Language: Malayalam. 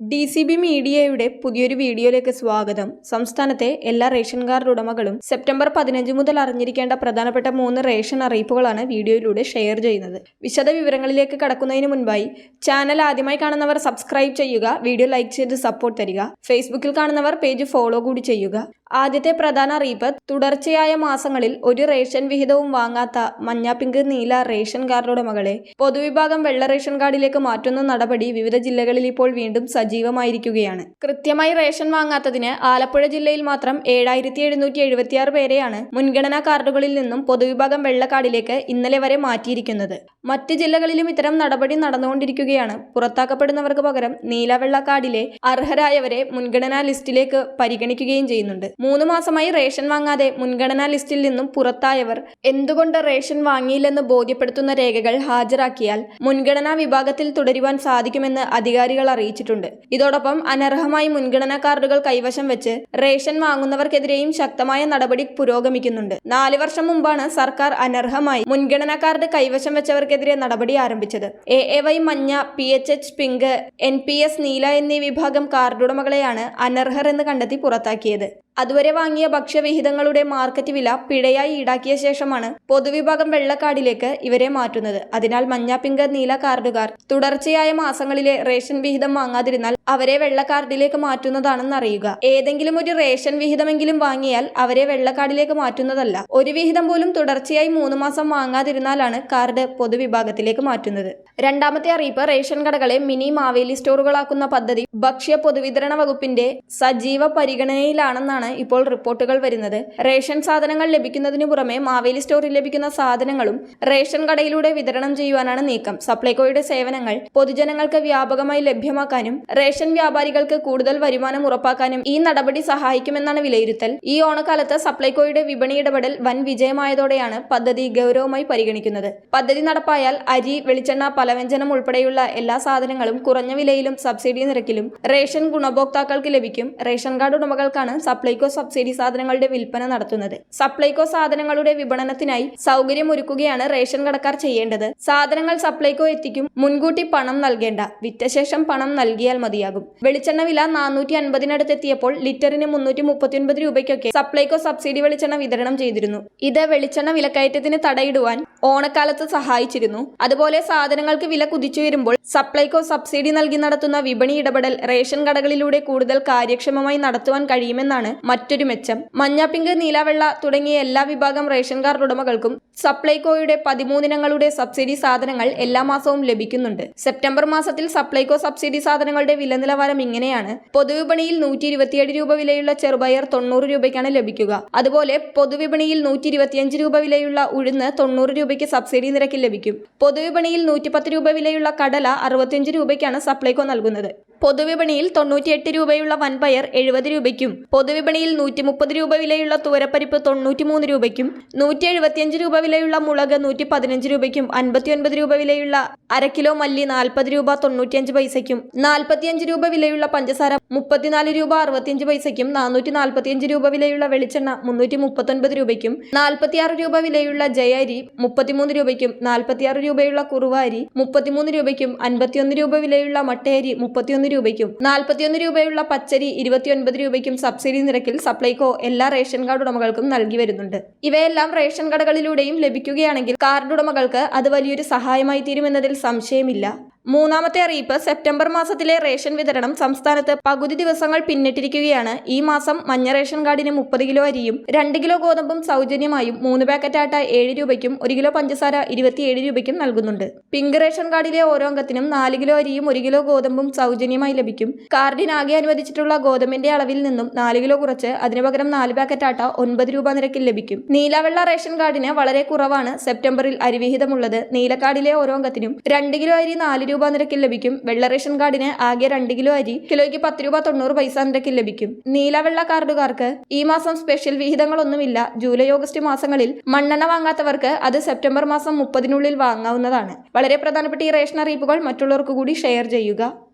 ഡി സി ബി മീഡിയയുടെ പുതിയൊരു വീഡിയോയിലേക്ക് സ്വാഗതം. സംസ്ഥാനത്തെ എല്ലാ റേഷൻ കാർഡ് ഉടമകളും സെപ്റ്റംബർ പതിനഞ്ച് മുതൽ അറിഞ്ഞിരിക്കേണ്ട പ്രധാനപ്പെട്ട മൂന്ന് റേഷൻ അറിയിപ്പുകളാണ് വീഡിയോയിലൂടെ ഷെയർ ചെയ്യുന്നത്. വിശദ വിവരങ്ങളിലേക്ക് കടക്കുന്നതിന് മുൻപായി ചാനൽ ആദ്യമായി കാണുന്നവർ സബ്സ്ക്രൈബ് ചെയ്യുക വീഡിയോ ലൈക്ക് ചെയ്ത് സപ്പോർട്ട് തരിക ഫേസ്ബുക്കിൽ കാണുന്നവർ പേജ് ഫോളോ കൂടി ചെയ്യുക. ആദ്യത്തെ പ്രധാന അറിയിപ്പ് തുടർച്ചയായ മാസങ്ങളിൽ ഒരു റേഷൻ വിഹിതവും വാങ്ങാത്ത മഞ്ഞ പിങ്ക് നീല റേഷൻ കാർഡ് ഉടമകളെ പൊതുവിഭാഗം വെള്ള റേഷൻ കാർഡിലേക്ക് മാറ്റുന്ന നടപടി വിവിധ ജില്ലകളിൽ ഇപ്പോൾ വീണ്ടും സജീവമായിരിക്കുകയാണ്. കൃത്യമായി റേഷൻ വാങ്ങാത്തതിന് ആലപ്പുഴ ജില്ലയിൽ മാത്രം ഏഴായിരത്തി എഴുന്നൂറ്റി എഴുപത്തിയാറ് പേരെയാണ് മുൻഗണനാ കാർഡുകളിൽ നിന്നും പൊതുവിഭാഗം വെള്ള കാർഡിലേക്ക് ഇന്നലെ വരെ മാറ്റിയിരിക്കുന്നത്. മറ്റ് ജില്ലകളിലും ഇത്തരം നടപടി നടന്നുകൊണ്ടിരിക്കുകയാണ്. പുറത്താക്കപ്പെടുന്നവർക്ക് പകരം നീല വെള്ള കാർഡിലെ അർഹരായവരെ മുൻഗണനാ ലിസ്റ്റിലേക്ക് പരിഗണിക്കുകയും ചെയ്യുന്നുണ്ട്. മൂന്ന് മാസമായി റേഷൻ വാങ്ങാതെ മുൻഗണനാ ലിസ്റ്റിൽ നിന്നും പുറത്തായവർ എന്തുകൊണ്ട് റേഷൻ വാങ്ങിയില്ലെന്ന് ബോധ്യപ്പെടുത്തുന്ന രേഖകൾ ഹാജരാക്കിയാൽ മുൻഗണനാ വിഭാഗത്തിൽ തുടരുവാൻ സാധിക്കുമെന്ന് അധികാരികൾ അറിയിച്ചിട്ടുണ്ട്. ഇതോടൊപ്പം അനർഹമായി മുൻഗണനാ കാർഡുകൾ കൈവശം വെച്ച് റേഷൻ വാങ്ങുന്നവർക്കെതിരെയും ശക്തമായ നടപടി പുരോഗമിക്കുന്നുണ്ട്. നാല് വർഷം മുമ്പാണ് സർക്കാർ അനർഹമായി മുൻഗണനാ കാർഡ് കൈവശം വെച്ചവർക്കെതിരെ നടപടി ആരംഭിച്ചത്. എ എ വൈ മഞ്ഞ P H H pink N P S നീല എന്നീ വിഭാഗം കാർഡുടമകളെയാണ് അനർഹർ എന്ന് കണ്ടെത്തി പുറത്താക്കിയത്. അതുവരെ വാങ്ങിയ ഭക്ഷ്യവിഹിതങ്ങളുടെ മാർക്കറ്റ് വില പിഴയായി ഈടാക്കിയ ശേഷമാണ് പൊതുവിഭാഗം വെള്ളക്കാർഡിലേക്ക് ഇവരെ മാറ്റുന്നത്. അതിനാൽ മഞ്ഞ പിങ്ക് നീല കാർഡുകാർ തുടർച്ചയായ മാസങ്ങളിലെ റേഷൻ വിഹിതം വാങ്ങാതിരുന്നാൽ അവരെ വെള്ളക്കാർഡിലേക്ക് മാറ്റുന്നതാണെന്ന് അറിയുക ഏതെങ്കിലും ഒരു റേഷൻ വിഹിതമെങ്കിലും വാങ്ങിയാൽ അവരെ വെള്ളക്കാർഡിലേക്ക് മാറ്റുന്നതല്ല. ഒരു വിഹിതം പോലും തുടർച്ചയായി മൂന്ന് മാസം വാങ്ങാതിരുന്നാലാണ് കാർഡ് പൊതുവിഭാഗത്തിലേക്ക് മാറ്റുന്നത്. രണ്ടാമത്തെ അറിയിപ്പ് റേഷൻ കടകളെ മിനി മാവേലി സ്റ്റോറുകളാക്കുന്ന പദ്ധതി ഭക്ഷ്യ പൊതുവിതരണ വകുപ്പിന്റെ സജീവ പരിഗണനയിലാണെന്നാണ് ഇപ്പോൾ റിപ്പോർട്ടുകൾ വരുന്നത്. റേഷൻ സാധനങ്ങൾ ലഭിക്കുന്നതിനു പുറമെ മാവേലി സ്റ്റോറിൽ ലഭിക്കുന്ന സാധനങ്ങളും റേഷൻ കടയിലൂടെ വിതരണം ചെയ്യുവാനാണ് നീക്കം. സപ്ലൈകോയുടെ സേവനങ്ങൾ പൊതുജനങ്ങൾക്ക് വ്യാപകമായി ലഭ്യമാക്കാനും റേഷൻ വ്യാപാരികൾക്ക് കൂടുതൽ വരുമാനം ഉറപ്പാക്കാനും ഈ നടപടി സഹായിക്കുമെന്നാണ് വിലയിരുത്തൽ. ഈ ഓണക്കാലത്ത് സപ്ലൈകോയുടെ വിപണി ഇടപെടൽ വൻ വിജയമായതോടെയാണ് പദ്ധതി ഗൗരവമായി പരിഗണിക്കുന്നത്. പദ്ധതി നടപ്പായാൽ അരി വെളിച്ചെണ്ണ പലവ്യഞ്ജനം ഉൾപ്പെടെയുള്ള എല്ലാ സാധനങ്ങളും കുറഞ്ഞ വിലയിലും സബ്സിഡി നിരക്കിലും റേഷൻ ഗുണഭോക്താക്കൾക്ക് ലഭിക്കും. റേഷൻ കാർഡ് ഉടമകൾക്കാണ് സപ്ലൈകോ സബ്സിഡി സാധനങ്ങളുടെ വിൽപ്പന നടത്തുന്നത്. സപ്ലൈകോ സാധനങ്ങളുടെ വിപണനത്തിനായി സൗകര്യമൊരുക്കുകയാണ് റേഷൻ കടക്കാർ ചെയ്യേണ്ടത്. സാധനങ്ങൾ സപ്ലൈകോ എത്തിക്കും മുൻകൂട്ടി പണം നൽകേണ്ട വിറ്റശേഷം പണം നൽകിയാൽ മതിയാകും. വെളിച്ചെണ്ണ വില നാനൂറ്റി അൻപതിനടുത്തെത്തിയപ്പോൾ ലിറ്ററിന് മുന്നൂറ്റി മുപ്പത്തിയൊൻപത് രൂപയ്ക്കൊക്കെ സപ്ലൈകോ സബ്സിഡി വെളിച്ചെണ്ണ വിതരണം ചെയ്തിരുന്നു. ഇത് വെളിച്ചെണ്ണ വിലക്കയറ്റത്തിന് തടയിടുവാൻ ഓണക്കാലത്ത് സഹായിച്ചിരുന്നു. അതുപോലെ സാധനങ്ങൾക്ക് വില കുതിച്ചു വരുമ്പോൾ സപ്ലൈകോ സബ്സിഡി നൽകി നടത്തുന്ന വിപണി ഇടപെടൽ റേഷൻ കടകളിലൂടെ കൂടുതൽ കാര്യക്ഷമമായി നടത്തുവാൻ കഴിയുമെന്നാണ് മറ്റൊരു മെച്ചം. മഞ്ഞ പിങ്ക് നീലവെള്ള തുടങ്ങിയ എല്ലാ വിഭാഗം റേഷൻ കാർഡ് ഉടമകൾക്കും സപ്ലൈകോയുടെ പതിമൂന്നിനങ്ങളുടെ സബ്സിഡി സാധനങ്ങൾ എല്ലാ മാസവും ലഭിക്കുന്നുണ്ട്. സെപ്റ്റംബർ മാസത്തിൽ സപ്ലൈകോ സബ്സിഡി സാധനങ്ങളുടെ വില നിലവാരം ഇങ്ങനെയാണ്. പൊതുവിപണിയിൽ നൂറ്റി ഇരുപത്തിയേഴ് രൂപ വിലയുള്ള ചെറുപയർ തൊണ്ണൂറ് രൂപയ്ക്കാണ് ലഭിക്കുക. അതുപോലെ പൊതുവിപണിയിൽ നൂറ്റി ഇരുപത്തിയഞ്ച് രൂപ വിലയുള്ള ഉഴുന്ന് തൊണ്ണൂറ് രൂപയ്ക്ക് സബ്സിഡി നിരക്കിൽ ലഭിക്കും. പൊതുവിപണിയിൽ നൂറ്റിപ്പത്ത് രൂപ വിലയുള്ള കടല അറുപത്തിയഞ്ച് രൂപയ്ക്കാണ് സപ്ലൈകോ നൽകുന്നത്. പൊതുവിപണിയിൽ തൊണ്ണൂറ്റിയെട്ട് രൂപയുള്ള വൻപയർ എഴുപത് രൂപയ്ക്കും പൊതുവിപണിയിൽ നൂറ്റി മുപ്പത് രൂപ വിലയുള്ള തുവരപ്പരിപ്പ് തൊണ്ണൂറ്റിമൂന്ന് രൂപയ്ക്കും നൂറ്റി എഴുപത്തിയഞ്ച് രൂപ വിലയുള്ള മുളക് നൂറ്റി പതിനഞ്ച് രൂപയ്ക്കും അൻപത്തിയൊൻപത് രൂപ വിലയുള്ള അര കിലോ മല്ലി നാൽപ്പത് രൂപ തൊണ്ണൂറ്റിയഞ്ച് പൈസയ്ക്കും നാൽപ്പത്തിയഞ്ച് രൂപ വിലയുള്ള പഞ്ചസാര മുപ്പത്തിനാല് രൂപ അറുപത്തിയഞ്ച് പൈസയ്ക്കും നാനൂറ്റി നാൽപ്പത്തിയഞ്ച് രൂപ വിലയുള്ള വെളിച്ചെണ്ണ മുന്നൂറ്റി മുപ്പത്തൊൻപത് രൂപയ്ക്കും നാൽപ്പത്തിയാറ് രൂപ വിലയുള്ള ജയരി മുപ്പത്തിമൂന്ന് രൂപയ്ക്കും നാൽപ്പത്തിയാറ് രൂപയുള്ള കുറുവാരി മുപ്പത്തിമൂന്ന് രൂപയ്ക്കും അൻപത്തിയൊന്ന് രൂപ വിലയുള്ള മട്ടയരി മുപ്പത്തിയൊന്ന് രൂപയ്ക്കും നാൽപ്പത്തിയൊന്ന് രൂപയുള്ള പച്ചരി ഇരുപത്തിയൊൻപത് രൂപയ്ക്കും സബ്സിഡി നിരക്കിൽ സപ്ലൈകോ എല്ലാ റേഷൻ കാർഡ് ഉടമകൾക്കും നൽകി വരുന്നുണ്ട്. ഇവയെല്ലാം റേഷൻ കടകളിലൂടെയും ലഭിക്കുകയാണെങ്കിൽ കാർഡ് ഉടമകൾക്ക് അത് വലിയൊരു സഹായമായി തീരുമെന്നതിൽ സംശയമില്ല. മൂന്നാമത്തെ അറിയിപ്പ് സെപ്റ്റംബർ മാസത്തിലെ റേഷൻ വിതരണം സംസ്ഥാനത്ത് പകുതി ദിവസങ്ങൾ പിന്നിട്ടിരിക്കുകയാണ്. ഈ മാസം മഞ്ഞ റേഷൻ കാർഡിന് മുപ്പത് കിലോ അരിയും രണ്ട് കിലോ ഗോതമ്പും സൗജന്യമായും മൂന്ന് പാക്കറ്റ് ആട്ട ഏഴ് രൂപയ്ക്കും ഒരു കിലോ പഞ്ചസാര ഇരുപത്തിയേഴ് രൂപയ്ക്കും നൽകുന്നുണ്ട്. പിങ്ക് റേഷൻ കാർഡിലെ ഓരോ അംഗത്തിനും നാല് കിലോ അരിയും ഒരു കിലോ ഗോതമ്പും സൗജന്യമായി ലഭിക്കും. കാർഡിനാകെ അനുവദിച്ചിട്ടുള്ള ഗോതമ്പിന്റെ അളവിൽ നിന്നും നാല് കിലോ കുറച്ച് അതിനു പകരം നാല് പാക്കറ്റ് ആട്ട ഒൻപത് രൂപ നിരക്കിൽ ലഭിക്കും. നീലവെള്ള റേഷൻ കാർഡിന് വളരെ കുറവാണ് സെപ്റ്റംബറിൽ അരിവിഹിതമുള്ളത്. നീലക്കാർഡിലെ ഓരോ അംഗത്തിനും രണ്ട് കിലോ അരി നാല് രൂപ നിരക്കിൽ ലഭിക്കും. വെള്ള റേഷൻ കാർഡിന് ആകെ രണ്ട് കിലോ അരി കിലോയ്ക്ക് പത്ത് രൂപ തൊണ്ണൂറ് പൈസ നിരക്കിൽ ലഭിക്കും. നീലവെള്ള കാർഡുകാർക്ക് ഈ മാസം സ്പെഷ്യൽ വിഹിതങ്ങളൊന്നുമില്ല. ജൂലൈ ഓഗസ്റ്റ് മാസങ്ങളിൽ മണ്ണെണ്ണ വാങ്ങാത്തവർക്ക് അത് സെപ്റ്റംബർ മാസം മുപ്പതിനുള്ളിൽ വാങ്ങാവുന്നതാണ്. വളരെ പ്രധാനപ്പെട്ട ഈ റേഷൻ അറിയിപ്പുകൾ മറ്റുള്ളവർക്ക് കൂടി ഷെയർ ചെയ്യുക.